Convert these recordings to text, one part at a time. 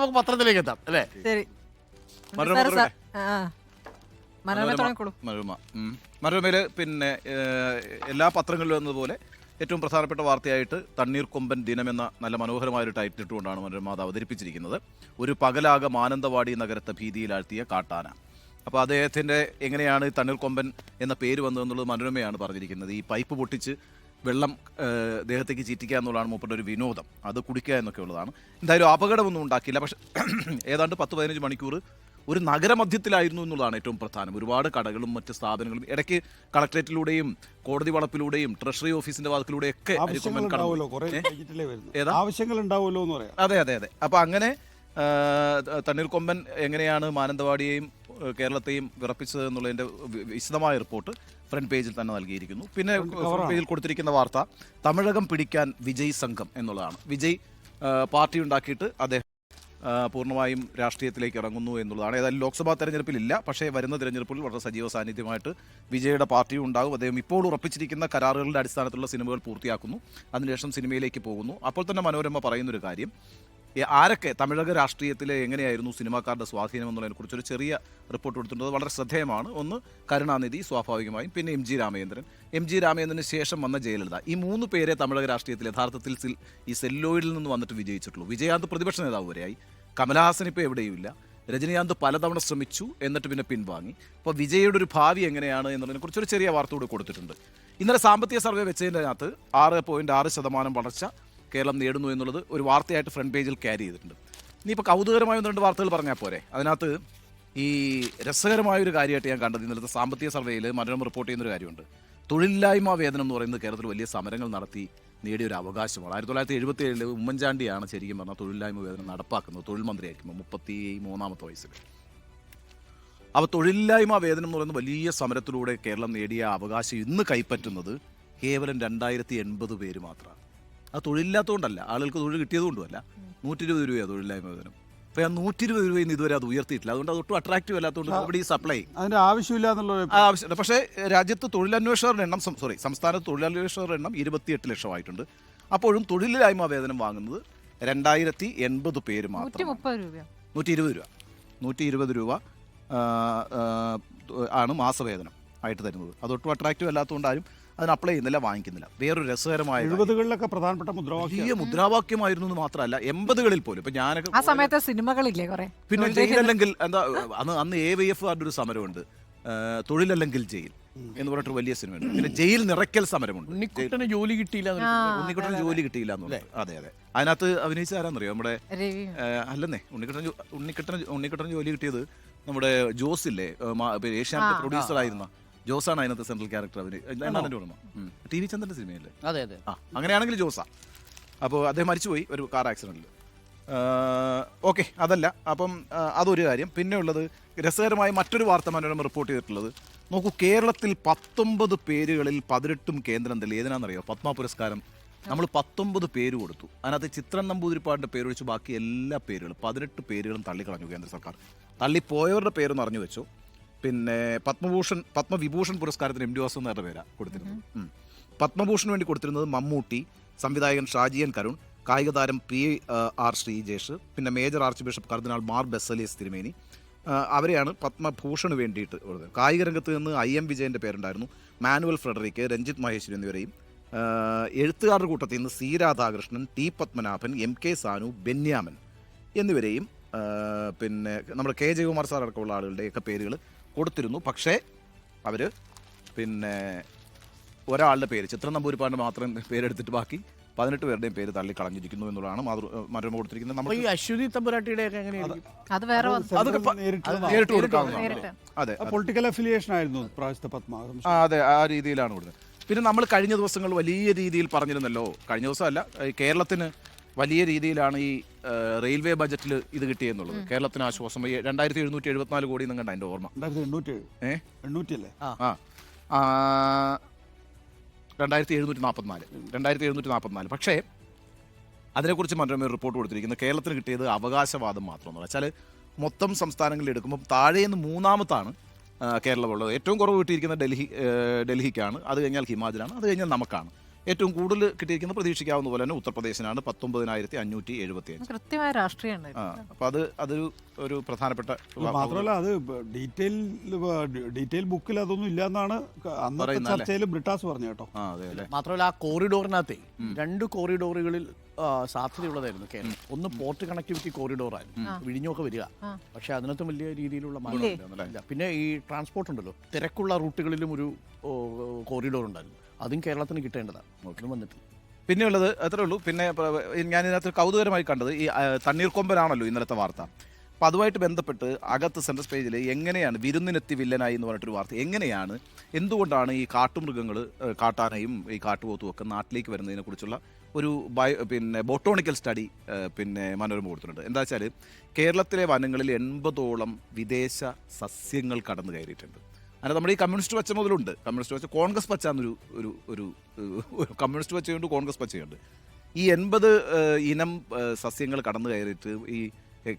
നമുക്ക് പത്രത്തിലേക്ക് എത്താം അല്ലേ? ശരി. മനോരമ സാറ് സാർ തുടങ്ങട്ടെ? ആ മനോരമ തുടങ്ങിക്കോളൂ. മനോരമ ഉം. മനോരമയിൽ പിന്നെ ഏഹ്, എല്ലാ പത്രങ്ങളിലും എന്നതുപോലെ ഏറ്റവും പ്രധാനപ്പെട്ട വാർത്തയായിട്ട് തണ്ണീർ കൊമ്പൻ ദിനം എന്ന നല്ല മനോഹരമായ ഒരു ടൈറ്റിൽ ഇട്ടുകൊണ്ടാണ് മനോരമ അത് അവതരിപ്പിച്ചിരിക്കുന്നത്. ഒരു പകലാകെ മാനന്തവാടി നഗരത്തെ ഭീതിയിലാഴ്ത്തിയ കാട്ടാന. അപ്പോൾ അദ്ദേഹത്തിന്റെ എങ്ങനെയാണ് ഈ തണ്ണീർക്കൊമ്പൻ എന്ന പേര് വന്നതെന്നുള്ളത് മനോരമയാണ് പറഞ്ഞിരിക്കുന്നത്. ഈ പൈപ്പ് പൊട്ടിച്ച് വെള്ളം ദേഹത്തേക്ക് ചീറ്റിക്കുക എന്നുള്ളതാണ് മൂപ്പരുടെ ഒരു വിനോദം. അത് കുടിക്കുക എന്നൊക്കെ ഉള്ളതാണ്. എന്തായാലും അപകടമൊന്നും ഉണ്ടാക്കില്ല പക്ഷെ ഏതാണ്ട് പത്ത് പതിനഞ്ച് മണിക്കൂർ ഒരു നഗരമധ്യത്തിലായിരുന്നു എന്നുള്ളതാണ് ഏറ്റവും പ്രധാനം. ഒരുപാട് കടകളും മറ്റ് സ്ഥാപനങ്ങളും ഇടയ്ക്ക് കളക്ട്രേറ്റിലൂടെയും കോടതി വളപ്പിലൂടെയും ട്രഷറി ഓഫീസിന്റെ വാക്കിലൂടെയൊക്കെ ആവശ്യങ്ങൾ ഉണ്ടാവുമല്ലോ. അതെ അതെ അതെ. അപ്പൊ അങ്ങനെ തണ്ണീർ തണ്ണീർക്കൊമ്പൻ എങ്ങനെയാണ് മാനന്തവാടിയെയും കേരളത്തെയും വിറപ്പിച്ചത് എന്നുള്ളതിന്റെ വിശദമായ റിപ്പോർട്ട് ഫ്രണ്ട് പേജിൽ തന്നെ നൽകിയിരിക്കുന്നു. പിന്നെ ഫ്രണ്ട് പേജിൽ കൊടുത്തിരിക്കുന്ന വാർത്ത തമിഴകം പിടിക്കാൻ വിജയ് സംഘം എന്നുള്ളതാണ്. വിജയ് പാർട്ടി ഉണ്ടാക്കിയിട്ട് അദ്ദേഹം പൂർണമായും രാഷ്ട്രീയത്തിലേക്ക് ഇറങ്ങുന്നു എന്നുള്ളതാണ്. ഏതായാലും ലോക്സഭാ തെരഞ്ഞെടുപ്പിലില്ല പക്ഷേ വരുന്ന തെരഞ്ഞെടുപ്പിൽ വളരെ സജീവ സാന്നിധ്യമായിട്ട് വിജയുടെ പാർട്ടിയും ഉണ്ടാകും. അദ്ദേഹം ഇപ്പോൾ ഉറപ്പിച്ചിരിക്കുന്ന കരാറുകളുടെ അടിസ്ഥാനത്തിലുള്ള സിനിമകൾ പൂർത്തിയാക്കുന്നു. അതിനുശേഷം സിനിമയിലേക്ക് പോകുന്നു. അപ്പോൾ തന്നെ മനോരമ പറയുന്നൊരു കാര്യം ആരൊക്കെ തമിഴക രാഷ്ട്രീയത്തിലെ എങ്ങനെയായിരുന്നു സിനിമാക്കാരുടെ സ്വാധീനം എന്നുള്ളതിനെക്കുറിച്ച് ഒരു ചെറിയ റിപ്പോർട്ട് കൊടുത്തിട്ടുണ്ട്. വളരെ ശ്രദ്ധേയമാണ്. ഒന്ന് കരുണാനിധി സ്വാഭാവികമായും പിന്നെ M G Ramachandran. M G രാമചന്ദ്രന് ശേഷം വന്ന ജയലളിത. ഈ മൂന്ന് പേരെ തമിഴക രാഷ്ട്രീയത്തിൽ യഥാർത്ഥത്തിൽ ഈ സെല്ലോയിഡിൽ നിന്ന് വന്നിട്ട് വിജയിച്ചിട്ടുള്ളൂ. വിജയാന്ത് പ്രതിപക്ഷ നേതാവ് വരെയായി. കമലഹാസൻ ഇപ്പോൾ എവിടെയുമില്ല. രജനീകാന്ത് പലതവണ ശ്രമിച്ചു എന്നിട്ട് പിന്നെ പിൻവാങ്ങി. അപ്പോൾ വിജയയുടെ ഒരു ഭാവി എങ്ങനെയാണ് എന്നുള്ളതിനെ കുറിച്ച് ഒരു ചെറിയ വാർത്ത കൂടി കൊടുത്തിട്ടുണ്ട്. ഇന്നലെ സാമ്പത്തിക സർവേ വെച്ചതിന്റെ അകത്ത് ആറ് പോയിന്റ് ആറ് ശതമാനം വളർച്ച കേരളം നേടുന്നു എന്നുള്ളത് ഒരു വാർത്തയായിട്ട് ഫ്രണ്ട് പേജിൽ ക്യാരി ചെയ്തിട്ടുണ്ട്. ഇനിയിപ്പോൾ കൗതുകരമായ ഒന്ന് രണ്ട് വാർത്തകൾ പറഞ്ഞാൽ പോരെ? അതിനകത്ത് ഈ രസകരമായൊരു കാര്യമായിട്ട് ഞാൻ കണ്ടത് ഇന്നലത്തെ സാമ്പത്തിക സർവേയിൽ മനോരമ റിപ്പോർട്ട് ചെയ്യുന്നൊരു കാര്യമുണ്ട്. തൊഴിലില്ലായ്മ വേതനം എന്ന് പറയുന്നത് കേരളത്തിൽ വലിയ സമരങ്ങൾ നടത്തി നേടിയ ഒരു അവകാശമാണ്. ആയിരത്തി തൊള്ളായിരത്തി എഴുപത്തി ഏഴിൽ ഉമ്മൻചാണ്ടിയാണ് ശരിക്കും പറഞ്ഞാൽ തൊഴിലില്ലായ്മ വേതനം നടപ്പാക്കുന്നത് തൊഴിൽ മന്ത്രിയായിരിക്കുമ്പോൾ മുപ്പത്തി മൂന്നാമത്തെ വയസ്സിൽ അപ്പോൾ തൊഴിലില്ലായ്മ വേതനം എന്ന് പറയുന്ന വലിയ സമരത്തിലൂടെ കേരളം നേടിയ അവകാശം ഇന്ന് കൈപ്പറ്റുന്നത് കേവലം രണ്ടായിരത്തി എൺപത് പേര് മാത്രമാണ് അത് തൊഴിലില്ലാത്തതുകൊണ്ടല്ല ആളുകൾക്ക് തൊഴിൽ കിട്ടിയതുകൊണ്ടുമല്ല. നൂറ്റി ഇരുപത് രൂപയാണ് തൊഴിലില്ലായ്മ വേതനം. അപ്പോൾ ആ നൂറ്റി ഇരുപത് രൂപയിൽ നിന്ന് ഇതുവരെ അത് ഉയർത്തിയിട്ടില്ല. അതുകൊണ്ട് അത് ഒട്ടും അട്രാക്റ്റീവ് അല്ലാത്തതുകൊണ്ട് അവിടെ ഈ സപ്ലൈ അതിന്റെ ആവശ്യമില്ല എന്നുള്ള ഒരു- ആവശ്യമില്ല. പക്ഷേ രാജ്യത്ത് തൊഴിലന്വേഷകരുടെ എണ്ണം സോറി സംസ്ഥാനത്ത് തൊഴിലന്വേഷകരുടെ എണ്ണം ഇരുപത്തിയെട്ട് ലക്ഷമായിട്ടുണ്ട്. അപ്പോഴും തൊഴിലില്ലായ്മ വേതനം വാങ്ങുന്നത് രണ്ടായിരത്തി എൺപത് പേര് മാത്രം. നൂറ്റി ഇരുപത് രൂപ. നൂറ്റി ഇരുപത് രൂപ ആണ് മാസവേതനം ആയിട്ട് തരുന്നത്. അതൊട്ടും അട്രാക്റ്റീവ് അല്ലാത്തതുകൊണ്ട് ആരും അതിന് അപ്ലൈ ചെയ്യുന്നില്ല വാങ്ങിക്കുന്നില്ല. വേറൊരു രസകരമായ. എഴുപതുകളിലൊക്കെ പ്രധാനപ്പെട്ട മുദ്രാവാക്യം. വലിയ മുദ്രാവാക്യമായിരുന്നു എന്ന് മാത്രമല്ല എൺപതുകളിൽ പോലും. ഇപ്പൊ ഞാനൊക്കെ ആ സമയത്ത് സിനിമകളില്ലേ കുറെ? പിന്നെ ജയിൽ ജയിലല്ലെങ്കിൽ എന്താ അന്ന് അന്ന് എ വൈ എഫ് ഒരു സമരമുണ്ട്. തൊഴിലല്ലെങ്കിൽ ജയിൽ എന്ന് പറഞ്ഞിട്ട് വലിയ സിനിമയുണ്ട്. പിന്നെ ജയിൽ നിറയ്ക്കൽ സമരമുണ്ട്. ഉണ്ണിക്കുട്ടന് ജോലി കിട്ടിയില്ല ഉണ്ണിക്കുട്ടന് ജോലി കിട്ടിയില്ല അതെ അതെ. അതിനകത്ത് അഭിനയിച്ച ആരാന്നറിയോ? നമ്മുടെ അല്ലെന്നേ ഉണ്ണിക്കുട്ടൻ ഉണ്ണിക്കുട്ടൻ ഉണ്ണിക്കുട്ടൻ ജോലി കിട്ടിയത് നമ്മുടെ ജോസ് ഇല്ലേ ഏഷ്യാനെറ്റ് പ്രൊഡ്യൂസർ ആയിരുന്ന ജോസാണ് അതിനകത്ത് സെൻട്രൽ ക്യാരക്ടർ അവർ. എന്നാണ് എന്റെ ഓർമ്മ? ടി വി ചന്ദ്രന്റെ സിനിമയല്ലേ? അതെ അതെ. ആ അങ്ങനെയാണെങ്കിൽ ജോസാ. അപ്പോൾ അദ്ദേഹം മരിച്ചുപോയി ഒരു കാർ ആക്സിഡന്റിൽ ഓക്കെ അതല്ല. അപ്പം അതൊരു കാര്യം. പിന്നെ ഉള്ളത് രസകരമായ മറ്റൊരു വാർത്ത മനോരമ റിപ്പോർട്ട് ചെയ്തിട്ടുള്ളത്. നോക്കൂ കേരളത്തിൽ പത്തൊമ്പത് പേരുകളിൽ പതിനെട്ടും കേന്ദ്രം തള്ളി ഏതിനാണെന്നറിയോ? പത്മ പുരസ്കാരം. നമ്മൾ പത്തൊമ്പത് പേര് കൊടുത്തു. അതിനകത്ത് നമ്പൂതിരിപ്പാടിന്റെ നമ്പൂതിരിപ്പാടിന്റെ പേരൊഴിച്ച് ബാക്കി എല്ലാ പേരുകളും പതിനെട്ട് പേരുകളും തള്ളിക്കളഞ്ഞു കേന്ദ്ര സർക്കാർ. തള്ളിപ്പോയവരുടെ പേരൊന്ന് അറിഞ്ഞു വെച്ചോ. പിന്നെ പത്മഭൂഷൺ പത്മവിഭൂഷൺ പുരസ്കാരത്തിന് എം ഡി വാസു എന്നവരുടെ പേരാണ് കൊടുത്തിരുന്നത്. പത്മഭൂഷന് വേണ്ടി കൊടുത്തിരുന്നത് മമ്മൂട്ടി സംവിധായകൻ ഷാജിയൻ കരുൺ കായിക താരം പി ആർ ശ്രീജേഷ് പിന്നെ major arch bishop cardinal Mar Baselios തിരുമേനി. അവരെയാണ് പത്മഭൂഷണ് വേണ്ടിയിട്ട് കൊടുത്തത് കായിക രംഗത്ത് നിന്ന് ഐ എം വിജയന്റെ പേരുണ്ടായിരുന്നു മാനുവൽ ഫ്രെഡറിക്ക് രഞ്ജിത്ത് മഹേശ്വരി എന്നിവരെയും. എഴുത്തുകാരുടെ കൂട്ടത്തിൽ നിന്ന് C Radhakrishnan T Padmanabhan M K Sanu Benyamin എന്നിവരെയും പിന്നെ നമ്മുടെ കെ ജയകുമാർ സാർ അടക്കമുള്ള ആളുകളുടെയൊക്കെ പേരുകൾ കൊടുത്തിരുന്നു. പക്ഷേ അവർ പിന്നെ ഒരാളുടെ പേര് ചിത്രം നമ്പൂരിപ്പാടിന്റെ മാത്രം പേരെടുത്തിട്ട് ബാക്കി പതിനെട്ട് പേരുടെയും പേര് തള്ളി കളഞ്ഞിരിക്കുന്നു എന്നുള്ളതാണ് മാതൃ മനോരമ കൊടുത്തിരിക്കുന്നത്. നമ്മൾ ഈ അശ്വതി തമ്പുരാട്ടിയുടെ ഒക്കെ അത് നേരിട്ട് കൊടുക്കാവുന്നതാണ്. പൊളിറ്റിക്കൽ അഫിലിയേഷൻ ആയിരുന്നു അതെ ആ രീതിയിലാണ് കൊടുത്തത്. പിന്നെ നമ്മൾ കഴിഞ്ഞ ദിവസങ്ങൾ വലിയ രീതിയിൽ പറഞ്ഞിരുന്നല്ലോ. കഴിഞ്ഞ ദിവസമല്ല ഈ കേരളത്തിന് വലിയ രീതിയിലാണ് ഈ റെയിൽവേ ബജറ്റിൽ ഇത് കിട്ടിയെന്നുള്ളത്. കേരളത്തിന് ആശ്വാസം. രണ്ടായിരത്തി എഴുന്നൂറ്റി എഴുപത്തിനാല് കോടി എന്നും കണ്ട എന്റെ ഓർമ്മ. രണ്ടായിരത്തി എഴുന്നൂറ്റി നാൽപ്പത്തിനാല് രണ്ടായിരത്തി എഴുന്നൂറ്റി നാൽപ്പത്തിനാല് പക്ഷേ അതിനെക്കുറിച്ച് മനോരമ റിപ്പോർട്ട് കൊടുത്തിരിക്കുന്നത് കേരളത്തിന് കിട്ടിയത് അവകാശവാദം മാത്രമെന്ന് വെച്ചാൽ മൊത്തം സംസ്ഥാനങ്ങളിൽ എടുക്കുമ്പോൾ താഴേന്ന് മൂന്നാമത്താണ് കേരളമുള്ളത്. ഏറ്റവും കുറവ് കിട്ടിയിരിക്കുന്നത് ഡൽഹി ഡൽഹിക്കാണ്. അത് കഴിഞ്ഞാൽ ഹിമാചലാണ്. അത് കഴിഞ്ഞാൽ നമുക്കാണ്. ഏറ്റവും കൂടുതൽ കിട്ടിയിരിക്കുന്നത് പ്രതീക്ഷിക്കാവുന്ന പോലെ തന്നെ ഉത്തർപ്രദേശിനാണ് പത്തൊമ്പതിനായിരത്തി അഞ്ഞൂറ്റി എഴുപത്തി അഞ്ച് കൃത്യമായ രാഷ്ട്രീയമാണ് അപ്പൊ അപ്പോൾ അത് അതൊരു ഒരു പ്രധാനപ്പെട്ട മാത്രമല്ല അത് ഡീറ്റെയിൽ ഡീറ്റെയിൽ ബുക്കിൽ അതൊന്നും ഇല്ലാന്നാണ് അന്നത്തെ? ചർച്ചയിൽ ബ്രിട്ടാസ് പറഞ്ഞു കേട്ടോ. അതെ അല്ലേ? മാത്രമല്ല ആ കോറിഡോറിനകത്തെ രണ്ട് കോറിഡോറുകളിൽ സാധ്യതയുള്ളതായിരുന്നു കേരളം. ഒന്ന് പോർട്ട് കണക്ടിവിറ്റി കോറിഡോറായിരുന്നു. വിഴിഞ്ഞൊക്കെ വരിക. പക്ഷേ അതിനകത്തും വലിയ രീതിയിലുള്ള മാറ്റം. പിന്നെ ഈ ട്രാൻസ്പോർട്ട് ഉണ്ടല്ലോ തിരക്കുള്ള റൂട്ടുകളിലും ഒരു കോറിഡോർ ഉണ്ടായിരുന്നു അതും കേരളത്തിന് കിട്ടേണ്ടതാണ്. അതിനും വന്നിട്ടില്ല. പിന്നെയുള്ളത് അത്രേ ഉള്ളൂ. പിന്നെ ഞാൻ ഇതിനകത്ത് കൗതുകരമായി കണ്ടത് ഈ തണ്ണീർക്കൊമ്പനാണല്ലോ ഇന്നലത്തെ വാർത്ത. അപ്പം അതുമായിട്ട് ബന്ധപ്പെട്ട് അകത്ത് സെൻട്രൽ പേജിൽ എങ്ങനെയാണ് വിരുന്നിനെത്തി വില്ലനായി എന്ന് പറഞ്ഞിട്ടൊരു വാർത്ത. എങ്ങനെയാണ് എന്തുകൊണ്ടാണ് ഈ കാട്ടുമൃഗങ്ങൾ കാട്ടാനയും ഈ കാട്ടുപോത്തും ഒക്കെ നാട്ടിലേക്ക് വരുന്നതിനെ കുറിച്ചുള്ള ഒരു ബയോ പിന്നെ ബോട്ടോണിക്കൽ സ്റ്റഡി പിന്നെ മനോരമ കൊടുത്തിട്ടുണ്ട്. എന്താ വെച്ചാൽ കേരളത്തിലെ വനങ്ങളിൽ എൺപതോളം വിദേശ സസ്യങ്ങൾ കടന്നു കയറിയിട്ടുണ്ട്. അങ്ങനെ നമ്മുടെ ഈ കമ്മ്യൂണിസ്റ്റ് പച്ച മുതലുണ്ട്. കമ്മ്യൂണിസ്റ്റ് പച്ച കോൺഗ്രസ് പച്ച എന്നൊരു ഒരു ഒരു കമ്മ്യൂണിസ്റ്റ് പച്ചയുണ്ട് കോൺഗ്രസ് പച്ചയുണ്ട്. ഈ എൺപത് ഇനം സസ്യങ്ങൾ കടന്നു കയറിയിട്ട് ഈ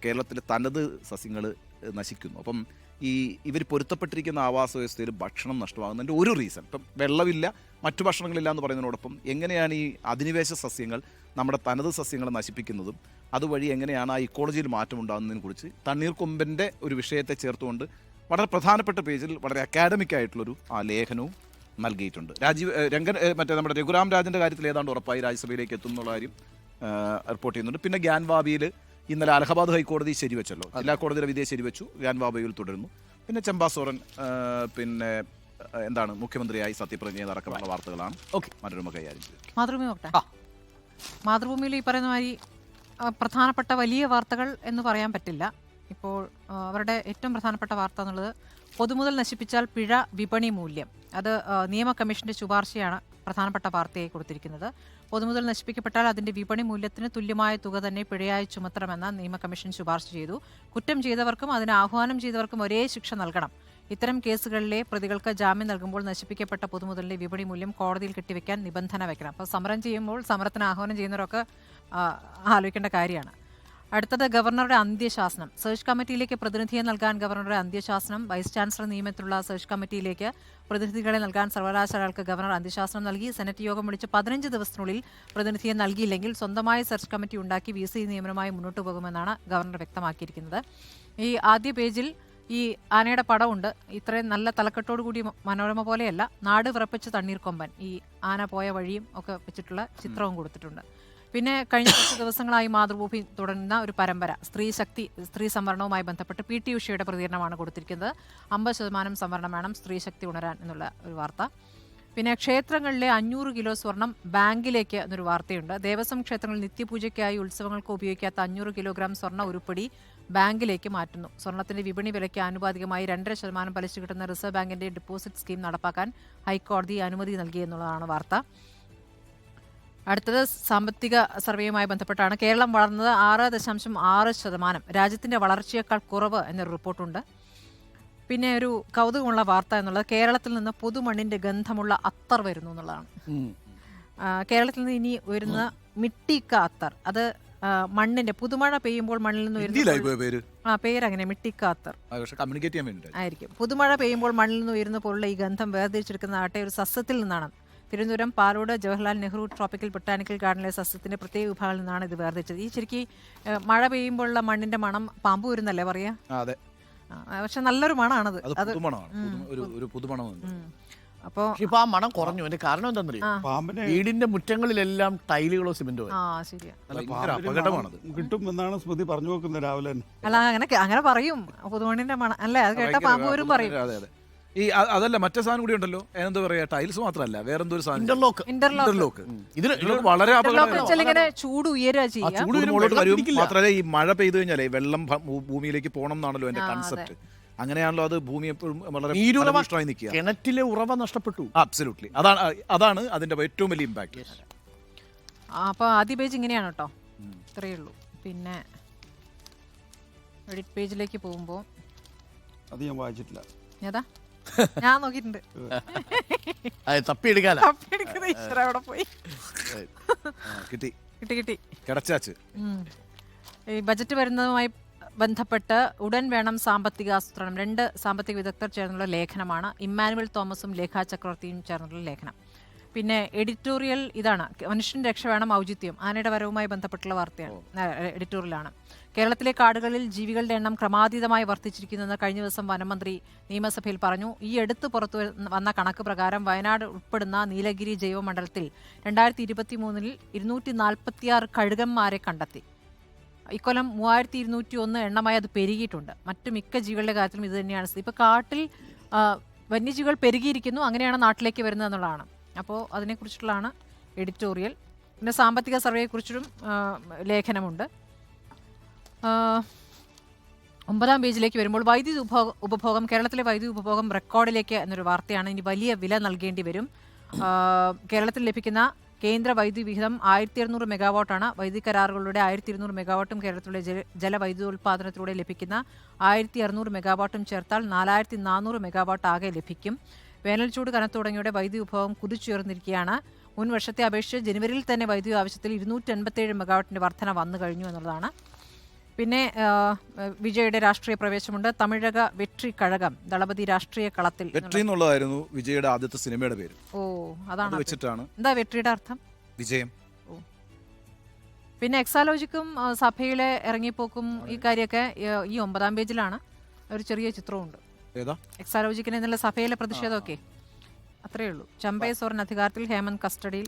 കേരളത്തിലെ തനത് സസ്യങ്ങൾ നശിക്കുന്നു. അപ്പം ഈ ഇവർ പൊരുത്തപ്പെട്ടിരിക്കുന്ന ആവാസ വ്യവസ്ഥയിൽ ഭക്ഷണം നഷ്ടമാകുന്നതിന്റെ ഒരു റീസൺ. ഇപ്പം വെള്ളമില്ല മറ്റു ഭക്ഷണങ്ങളില്ല എന്ന് പറയുന്നതിനോടൊപ്പം എങ്ങനെയാണ് ഈ അധിനിവേശ സസ്യങ്ങൾ നമ്മുടെ തനത് സസ്യങ്ങളെ നശിപ്പിക്കുന്നതും അതുവഴി എങ്ങനെയാണ് ആ ഇക്കോളജിയിൽ മാറ്റം ഉണ്ടാകുന്നതിനെ കുറിച്ച് തണ്ണീർക്കൊമ്പന്റെ ഒരു വിഷയത്തെ ചേർത്തുകൊണ്ട് വളരെ പ്രധാനപ്പെട്ട പേജിൽ വളരെ അക്കാഡമിക് ആയിട്ടുള്ളൊരു ആ ലേഖനവും നൽകിയിട്ടുണ്ട്. രാജീവ് രംഗൻ മറ്റേ നമ്മുടെ രഘുറാം രാജന്റെ കാര്യത്തിൽ ഏതാണ്ട് ഉറപ്പായി രാജ്യസഭയിലേക്ക് എത്തും എന്നുള്ള കാര്യം റിപ്പോർട്ട് ചെയ്യുന്നുണ്ട്. പിന്നെ ഗ്യാൻവാബിയിൽ ഇന്നലെ അലഹബാദ് ഹൈക്കോടതി ശരിവെച്ചല്ലോ. ജില്ലാ കോടതിയുടെ വിധിയെ ശരിവെച്ചു. ഗ്യാൻവാബിയിൽ തുടരുന്നു. പിന്നെ ചമ്പാസോറൻ പിന്നെ എന്താണ് മുഖ്യമന്ത്രിയായി സത്യപ്രതിജ്ഞ നടക്കാനുള്ള വാർത്തകളാണ് ഓക്കെ മനോരമ കൈകാര്യം ചെയ്തത് മാതൃഭൂമി. മാതൃഭൂമിയിൽ ഈ പറയുന്ന മാതിരി പ്രധാനപ്പെട്ട വലിയ വാർത്തകൾ എന്ന് പറയാൻ പറ്റില്ല. ഇപ്പോൾ അവരുടെ ഏറ്റവും പ്രധാനപ്പെട്ട വാർത്ത എന്നുള്ളത് പൊതുമുതൽ നശിപ്പിച്ചാൽ പിഴ വിപണി മൂല്യം. അത് നിയമ കമ്മീഷന്റെ ശുപാർശയാണ് പ്രധാനപ്പെട്ട വാർത്തയായി കൊടുത്തിരിക്കുന്നത്. പൊതുമുതൽ നശിപ്പിക്കപ്പെട്ടാൽ അതിന്റെ വിപണി മൂല്യത്തിന് തുല്യമായ തുക തന്നെ പിഴയായി ചുമത്തണമെന്ന് നിയമ കമ്മീഷൻ ശുപാർശ ചെയ്തു. കുറ്റം ചെയ്തവർക്കും അതിന് ആഹ്വാനം ചെയ്തവർക്കും ഒരേ ശിക്ഷ നൽകണം. ഇത്തരം കേസുകളിലെ പ്രതികൾക്ക് ജാമ്യം നൽകുമ്പോൾ നശിപ്പിക്കപ്പെട്ട പൊതുമുതലിന്റെ വിപണി മൂല്യം കോടതിയിൽ കെട്ടിവെക്കാൻ നിബന്ധന വെക്കണം. അപ്പോൾ സമരം ചെയ്യുമ്പോൾ സമരത്തിന് ആഹ്വാനം ചെയ്യുന്നവരൊക്കെ ആലോചിക്കേണ്ട കാര്യമാണ്. അടുത്തത് ഗവർണറുടെ അന്ത്യശാസനം. സെർച്ച് കമ്മിറ്റിയിലേക്ക് പ്രതിനിധിയെ നൽകാൻ ഗവർണറുടെ അന്ത്യശാസനം. വൈസ് ചാൻസലർ നിയമത്തിലുള്ള സെർച്ച് കമ്മിറ്റിയിലേക്ക് പ്രതിനിധികളെ നൽകാൻ സർവകലാശാലകൾക്ക് ഗവർണർ അന്ത്യശാസനം നൽകി. സെനറ്റ് യോഗം വിളിച്ച് പതിനഞ്ച് ദിവസത്തിനുള്ളിൽ പ്രതിനിധിയെ നൽകിയില്ലെങ്കിൽ സ്വന്തമായി സെർച്ച് കമ്മിറ്റി ഉണ്ടാക്കി വി സി നിയമനവുമായി മുന്നോട്ട് പോകുമെന്നാണ് ഗവർണർ വ്യക്തമാക്കിയിരിക്കുന്നത്. ഈ ആദ്യ പേജിൽ ഈ ആനയുടെ പടമുണ്ട് ഇത്രയും നല്ല തലക്കെട്ടോടു കൂടി മനോരമ പോലെയല്ല നാട് വിറപ്പിച്ച തണ്ണീർക്കൊമ്പൻ. ഈ ആന പോയ വഴിയും ഒക്കെ വെച്ചിട്ടുള്ള ചിത്രവും കൊടുത്തിട്ടുണ്ട്. പിന്നെ കഴിഞ്ഞ കുറച്ച് ദിവസങ്ങളായി മാതൃഭൂമി തുടരുന്ന ഒരു പരമ്പര സ്ത്രീ ശക്തി സ്ത്രീ സംവരണവുമായി ബന്ധപ്പെട്ട് പി ടി ഉഷയുടെ പ്രതികരണമാണ് കൊടുത്തിരിക്കുന്നത്. അമ്പത് ശതമാനം സംവരണം വേണം സ്ത്രീ ശക്തി ഉണരാൻ എന്നുള്ള ഒരു വാർത്ത. പിന്നെ ക്ഷേത്രങ്ങളിലെ അഞ്ഞൂറ് കിലോ സ്വർണം ബാങ്കിലേക്ക് എന്നൊരു വാർത്തയുണ്ട്. ദേവസ്വം ക്ഷേത്രങ്ങളിൽ നിത്യപൂജയ്ക്കായി ഉത്സവങ്ങൾക്ക് ഉപയോഗിക്കാത്ത അഞ്ഞൂറ് കിലോഗ്രാം സ്വർണ ഉരുപ്പടി ബാങ്കിലേക്ക് മാറ്റുന്നു. സ്വർണത്തിന്റെ വിപണി വിലയ്ക്ക് ആനുപാതികമായി രണ്ടര ശതമാനം പലിശ കിട്ടുന്ന റിസർവ് ബാങ്കിന്റെ ഡിപ്പോസിറ്റ് സ്കീം നടപ്പാക്കാൻ ഹൈക്കോടതി അനുമതി നൽകിയെന്നുള്ളതാണ് വാർത്ത. അടുത്തത് സാമ്പത്തിക സർവേയുമായി ബന്ധപ്പെട്ടാണ്. കേരളം വളർന്നത് ആറ് ദശാംശം ആറ് ശതമാനം. രാജ്യത്തിന്റെ വളർച്ചയേക്കാൾ കുറവ് എന്നൊരു റിപ്പോർട്ടുണ്ട്. പിന്നെ ഒരു കൗതുകമുള്ള വാർത്ത എന്നുള്ളത് കേരളത്തിൽ നിന്ന് പുതുമണ്ണിന്റെ ഗന്ധമുള്ള അത്തർ വരുന്നു എന്നുള്ളതാണ്. കേരളത്തിൽ നിന്ന് ഇനി വരുന്ന മിട്ടിക്ക അത്തർ. അത് മണ്ണിന്റെ പുതുമഴ പെയ്യുമ്പോൾ മണ്ണിൽ നിന്ന് പേര്? ആ പേരങ്ങനെ മിട്ടിക്ക അത്തർ. ആ, പക്ഷെ കമ്മ്യൂണിക്കേറ്റ് ചെയ്യാൻ ആയിരിക്കും. പുതുമഴ പെയ്യുമ്പോൾ മണ്ണിൽ നിന്ന് ഉയരുന്ന പോലുള്ള ഈ ഗന്ധം വേർതിരിച്ചെടുക്കുന്ന ആട്ടെ ഒരു സസ്യത്തിൽ നിന്നാണ്. തിരുവനന്തപുരം പാലോട് ജവഹർലാൽ നെഹ്റു ട്രോപ്പിക്കൽ ബൊട്ടാനിക്കൽ ഗാർഡനിലെ സസ്യത്തിന്റെ പ്രത്യേക വിഭാഗത്തിൽ നിന്നാണ് ഇത് വേർതിരിച്ചത്. ഈ ശരിക്കും മഴ പെയ്യുമ്പോഴുള്ള മണ്ണിന്റെ മണം പാമ്പ് വരുന്നല്ലേ പറയാ? അതെ. പക്ഷെ നല്ലൊരു മണമാണത് അത് ഒരു ഒരു പുതുമണമുണ്ട്. അപ്പോ ഇപ്പൊ ആ മണം കുറഞ്ഞു. അതിന്റെ കാരണം എന്താണെന്നറിയോ വീടിന്റെ മുറ്റങ്ങളിലെല്ലാം ടൈലുകളോ സിമെന്റോ അപകടമാണത്. കിട്ടും എന്നാണ് സ്മൃതി പറഞ്ഞു നോക്കുന്നത് രാവിലെ അല്ല അങ്ങനെ അങ്ങനെ പറയും. പുതുമണിന്റെ മണം. അല്ലേ അത് കേട്ട പാമ്പൂരും പറയും. അതെ അതെ. ഈ അ- അതല്ല മറ്റേ സാധനം കൂടി ഉണ്ടല്ലോ. എന്താ പറയാ ടൈൽസ് മാത്രമല്ല വേറെന്തോ ഒരു സാധനം. ഇന്റർലോക്ക് ഇന്റർലോക്ക് ഇന്റർലോക്ക് വളരെ ഇന്റർലോക്ക് അപകടമാണ് വെച്ചാൽ ഇങ്ങനെ ചൂട് ഉയരുക ചെയ്യാം. ചൂട് വരുമ്പോൾ മുകളിലോട്ട് വെള്ളം വരും. പിടിക്കില്ല. മാത്രമല്ല ഈ മഴ പെയ്തു കഴിഞ്ഞാലേ വെള്ളം ഭ- ഭൂ- ഭൂമിയിലേക്ക് പോകണം എന്നാണല്ലോ എന്റെ കൺസെപ്റ്റ് അങ്ങനെയാണല്ലോ അത് ഭൂമി എപ്പോഴും വളരെ നീരുറവ ഫലഭൂയിഷ്ഠമായി നിൽക്കുക. കിണറ്റിലെ ഉറവ നഷ്ടപ്പെട്ടു. അബ്സല്യൂട്ട്ലി അതാണ് അതാണ് അതിന്റെ ഏറ്റവും വലിയ ഇമ്പാക്ട് ആ, അപ്പൊ ആദ്യ പേജ് ഇങ്ങനെയാണ് കേട്ടോ. ഇത്രയേ ഉള്ളൂ. പിന്നെ എഡിറ്റ് പേജിലേക്ക് പോകുമ്പോൾ അത് ഞാൻ വായിച്ചിട്ടില്ല. ഏതാ? ഞാൻ നോക്കിയിട്ടുണ്ട്. ഈശ്വര അവിടെ പോയി. കിട്ടി. കിട്ടി കിട്ടി. കിടച്ചാച്ച്. ഈ ബജറ്റ് വരുന്നതുമായി ബന്ധപ്പെട്ട് ഉടൻ വേണം സാമ്പത്തിക ആസൂത്രണം. രണ്ട് സാമ്പത്തിക വിദഗ്ധർ ചേർന്നുള്ള ലേഖനമാണ് ഇമ്മാനുവൽ തോമസും ലേഖാ ചക്രവർത്തിയും ചേർന്നുള്ള ലേഖനം. പിന്നെ എഡിറ്റോറിയൽ ഇതാണ്. മനുഷ്യൻ രക്ഷ വേണം ഔചിത്യം. ആനയുടെ വരവുമായി ബന്ധപ്പെട്ടുള്ള വാർത്തയാണ്. എഡിറ്റോറിയലാണ്. കേരളത്തിലെ കാടുകളിൽ ജീവികളുടെ എണ്ണം ക്രമാതീതമായി വർദ്ധിച്ചിരിക്കുന്നെന്ന് കഴിഞ്ഞ ദിവസം വനമന്ത്രി നിയമസഭയിൽ പറഞ്ഞു. ഈ അടുത്ത് പുറത്തു വന്ന കണക്ക് പ്രകാരം വയനാട് ഉൾപ്പെടുന്ന നീലഗിരി ജൈവമണ്ഡലത്തിൽ രണ്ടായിരത്തി ഇരുപത്തി മൂന്നിൽ ഇരുന്നൂറ്റി നാൽപ്പത്തിയാറ് കഴുകന്മാരെ കണ്ടെത്തി. ഇക്കൊല്ലം മൂവായിരത്തി ഇരുന്നൂറ്റി ഒന്ന് എണ്ണമായി അത് പെരുകിയിട്ടുണ്ട്. മറ്റു മിക്ക ജീവികളുടെ കാര്യത്തിലും ഇത് തന്നെയാണ് ഇപ്പൊ ഇപ്പോൾ കാട്ടിൽ വന്യജീവികൾ പെരുകിയിരിക്കുന്നു. അങ്ങനെയാണ് നാട്ടിലേക്ക് വരുന്നത് എന്നുള്ളതാണ്. അപ്പോൾ അതിനെക്കുറിച്ചിട്ടുള്ളതാണ് എഡിറ്റോറിയൽ. പിന്നെ സാമ്പത്തിക സർവേയെക്കുറിച്ചും ലേഖനമുണ്ട്. ഒമ്പതാം പേജിലേക്ക് വരുമ്പോൾ വൈദ്യുതി ഉപഭോഗ ഉപഭോഗം കേരളത്തിലെ വൈദ്യുതി ഉപഭോഗം റെക്കോർഡിലേക്ക് എന്നൊരു വാർത്തയാണ് ഇനി വലിയ വില നൽകേണ്ടി വരും. കേരളത്തിൽ ലഭിക്കുന്ന കേന്ദ്ര വൈദ്യുതി വിഹിതം ആയിരത്തി ഇരുന്നൂറ് മെഗാവാട്ടാണ്. വൈദ്യുതി കരാറുകളുടെ ആയിരത്തി ഇരുന്നൂറ് മെഗാവാട്ടും കേരളത്തിലെ ജല ജലവൈദ്യുതി ഉൽപ്പാദനത്തിലൂടെ ലഭിക്കുന്ന ആയിരത്തി അറുന്നൂറ് മെഗാവാട്ടും ചേർത്താൽ നാലായിരത്തി നാനൂറ് മെഗാവാട്ട് ആകെ ലഭിക്കും. വേനൽ ചൂട് കനത്തു തുടങ്ങിയോടെ വൈദ്യുതി വിഭവം കുതിച്ചുയർന്നിരിക്കുകയാണ്. മുൻ വർഷത്തെ അപേക്ഷിച്ച് ജനുവരിയിൽ തന്നെ വൈദ്യുതി ആവശ്യത്തിൽ ഇരുന്നൂറ്റി എൺപത്തേഴ് മെഗാവാട്ടിന്റെ വർധന വന്നു കഴിഞ്ഞു എന്നുള്ളതാണ്. പിന്നെ വിജയുടെ രാഷ്ട്രീയ പ്രവേശമുണ്ട്. തമിഴക വെട്രി കഴകം ദളപതി രാഷ്ട്രീയ കളത്തിൽ വെട്രി എന്നുള്ളതായിരുന്നു വിജയുടെ ആദ്യത്തെ സിനിമയുടെ പേര്. ഓ അതാണ് വെച്ചിട്ടാണ്. എന്താ വെട്രിയുടെ അർത്ഥം? വിജയം. പിന്നെ എക്സാലോജിക്കും സഭയിലെ ഇറങ്ങിപ്പോക്കും ഈ കാര്യമൊക്കെ ഈ ഒമ്പതാം പേജിലാണ്. ഒരു ചെറിയ ചിത്രമുണ്ട് ഏതാ? എക്സാലോജിക്കിന് എന്നുള്ള സഭയിലെ പ്രതിഷേധമൊക്കെ. അത്രേ ഉള്ളൂ. ചമ്പൈ സോറൻ അധികാരത്തിൽ ഹേമന്ത് കസ്റ്റഡിയിൽ.